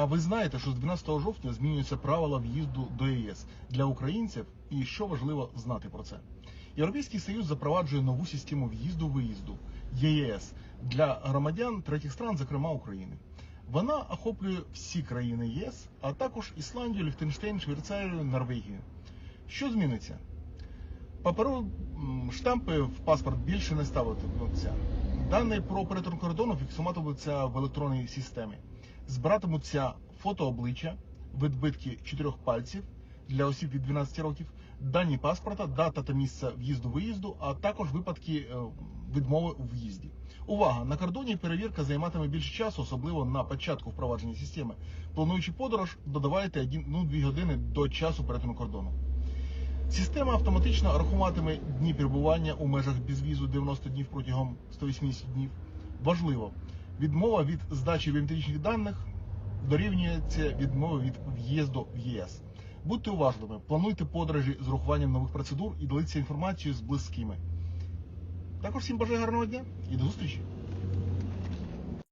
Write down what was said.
А ви знаєте, що з 12 жовтня змінюються правила в'їзду до ЄС для українців, і що важливо знати про це. Європейський Союз запроваджує нову систему в'їзду-виїзду ЄС для громадян третіх стран, зокрема України. Вона охоплює всі країни ЄС, а також Ісландію, Ліхтенштейн, Швейцарію, Норвегію. Що зміниться? Паперові м, штампи в паспорт більше не ставитимуться. Дані про перетин кордону фіксуватимуться в електронній системі. Збиратимуться фото обличчя, відбитки чотирьох пальців для осіб від 12 років, дані паспорта, дата та місце в'їзду-виїзду, а також випадки е, відмови у в'їзді. Увага! На кордоні перевірка займатиме більше часу, особливо на початку впровадження системи. Плануючи подорож, додавайте 1-2 години до часу перетину кордону. Система автоматично рахуватиме дні перебування у межах безвізу 90 днів протягом 180 днів. Важливо, відмова від здачі біометричних даних дорівнюється відмови від в'їзду в ЄС. Будьте уважними, плануйте подорожі з урахуванням нових процедур і діліться інформацією з близькими. Також всім бажаю гарного дня і до зустрічі!